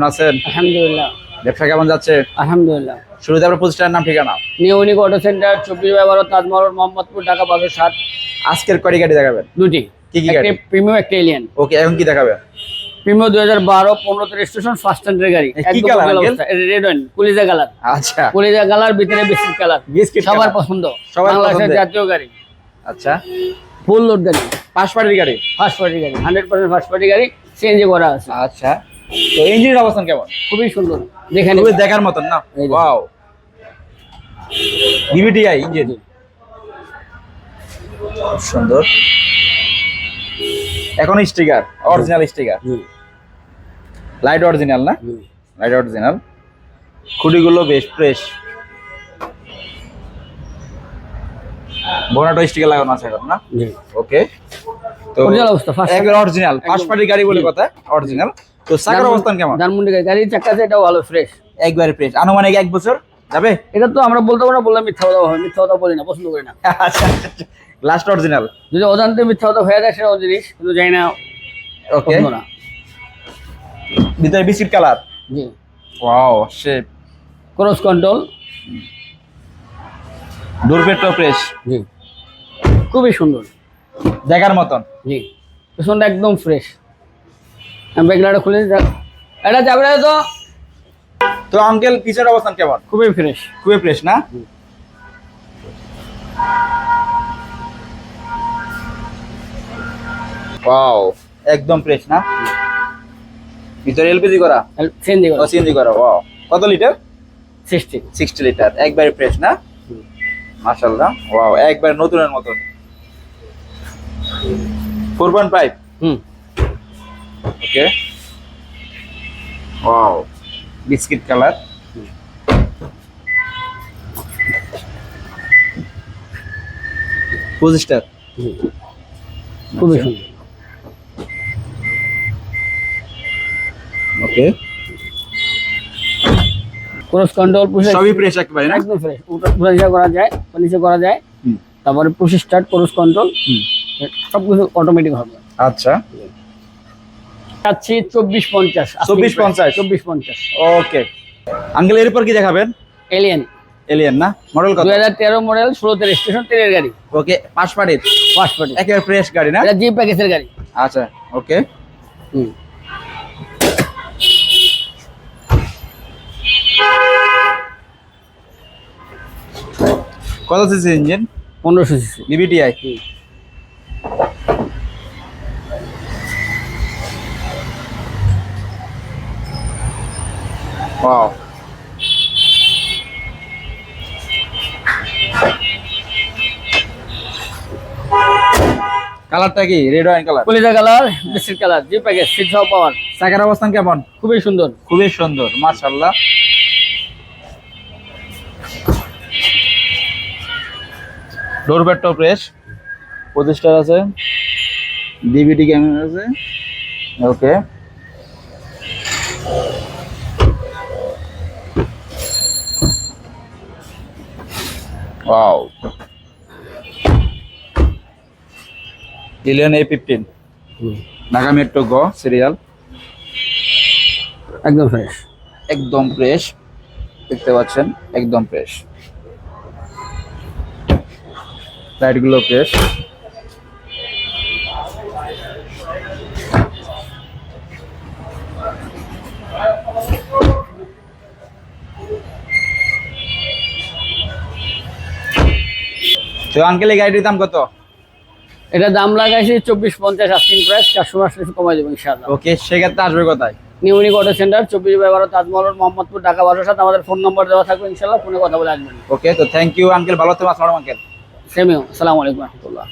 কেমন আছেন? আলহামদুলিল্লাহ। ব্যবসা কেমন যাচ্ছে? আলহামদুলিল্লাহ। শুরুতে আপনার প্রতিষ্ঠানের নাম ঠিকানা? নিউ ইউনিক অটো সেন্টার চব্বিশ বাই বারো তাজমহল মোহাম্মদপুর ঢাকা বারো সাত। আজকের কয়টি গাড়ি দেখাবেন? দুটি। কি কি গাড়ি? প্রিমিয়াম একটা এলিয়ান ওকে এখন কি দেখাবেন? প্রিমিয়াম দুই হাজার বারো পনেরোতে রেজিস্ট্রেশন ফার্স্ট স্ট্যান্ডার্ড গাড়ি। রেড ওয়াইন কুলিজা কালার আচ্ছা। কুলিজা কালার ভিতরে বিস্কিট কালার বিস্কিট সবার পছন্দ। সবার বাংলাদেশের জাতীয় গাড়ি। আচ্ছা। ফুল লোড গাড়ি। পাঁচ পাটির গাড়ি? ফার্স্ট পার্টি গাড়ি। হান্ড্রেড পার্সেন্ট ফার্স্ট পার্টি গাড়ি। সিএনজি করা আছে। আচ্ছা। তো ইঞ্জিনের অবস্থান কেমন? খুবই সুন্দর। দেখে খুবই দেখার মতন না। Wow DVTI engine. সুন্দর। এখন sticker original sticker. Light original না? লাইট অরিজিনাল খুঁটিগুলো বেশ ফ্রেশ বোনাটো স্টিকার লাগানো আছে এখন না? ওকে তো Original অবস্থা, একবার অরিজিনাল ফার্স্ট পার্টি গাড়ি বলে কথা অরিজিনাল তো চাকার অবস্থান কেমন? ধানমন্ডি গাড়ির চাকা আছে এটাও ভালো ফ্রেশ একবারে ফ্রেশ আনুমানিক এক বছর যাবে? এটা তো আমরা বলতে পারব না বললাম মিথ্যা কথা হয় মিথ্যা কথা বলি না পছন্দ করি না। আচ্ছা লাস্ট অরিজিনাল যদি অজান্তে মিথ্যা কথা হয়ে যায় সেটা জিনিস কিন্তু জানি না ওকে না। ভিতরে বিস্কিট কালার জি। Wow shape cross control fresh জি। খুবই সুন্দর। দেখার মতন। জি। পেছনটা একদম ফ্রেশ ব্যাগলাটা খুলে এটা যাবে না তো। তো আঙ্কেল পিছের অবস্থান কেমন? খুবই ফ্রেশ খুবই ফ্রেশ না? ওয়াও একদম ফ্রেশ না? ভিতরে এলপিজি করা? চেঞ্জ ও সিএনজি করা ওয়াও কত লিটার সিক্সটি সিক্সটি লিটার একবারে ফ্রেশ না? মাশাল্লাহ ওয়াও একবার নতুনের পয়েন্ট ফাইভ হুম। ওকে ওয়াও বিস্কিট কালার পঁচিশটার। খুবই সুন্দর। ওকে ক্রস কন্ট্রোল পুশ সবই ফ্রেশ একেবারে না? একদম ফ্রেশ উপরে নিচে করা যায় নিচে করা যায়। তারপরে পুশ স্টার্ট ক্রস কন্ট্রোল সব কিছু অটোমেটিক হবে। আচ্ছা। যাচ্ছি চব্বিশ পঞ্চাশ। 2450 চব্বিশ পঞ্চাশ? ওকে। আঙ্কেল এরপর কি দেখাবেন? এলিয়েন এলিয়ান না? মডেল কত? দুই হাজার তেরো মডেল ষোলোতে রেজিস্ট্রেশন তেলের গাড়ি। ওকে পাঁচ পাটির ফার্স্ট পার্টি একেবারে ফ্রেশ গাড়ি না? এটা জি প্যাকেজের গাড়ি। আচ্ছা ওকে। হুম। কত সিসি ইঞ্জিন? পনেরোশো সিসি। বিবিটিআই ওয়াও কালারটা কি? রেড ওয়াইন কালার কলিজা কালার বিস্কিট কালার জি প্যাকেজ সিট সহ পাওয়ার। চাকার অবস্থান কেমন? খুবই সুন্দর। খুবই সুন্দর মার্শাল্লাহ ডোর ব্যাটটাও ফ্রেশ প্রতিষ্ঠার আছে ডিভিডি ক্যামেরা আছে। ওকে ওয়াও ইলিয়ন এ ফিফটিন ঢাকা মেট্রো গ সিরিয়াল একদম ফ্রেশ একদম ফ্রেশ দেখতে পাচ্ছেন একদম ফ্রেশ লাইটগুলো ফ্রেশ তো আঙ্কেল এই গাড়িটির দাম কত? এটা দাম লাগাইছি চব্বিশ পঞ্চাশ আস্কিং প্রাইস চারশো কিছু কমাই দেবো ইনশাআল্লাহ। ওকে সেক্ষেত্রে আসবে কোথায়? নিউনিক অটো সেন্টার চব্বিশ বাই বারো তাজমহল মোহাম্মদপুর ঢাকা বারোর সাথে আমাদের ফোন নম্বর দেওয়া থাকবে ইনশাআল্লাহ ফোনে কথা বলে আসবেন। ওকে তো থ্যাংক ইউ আঙ্কেল ভালো থাকবেন আসসালাম আঙ্কেল সেমিও আসসালামু আলাইকুম রহমতুল্লাহ।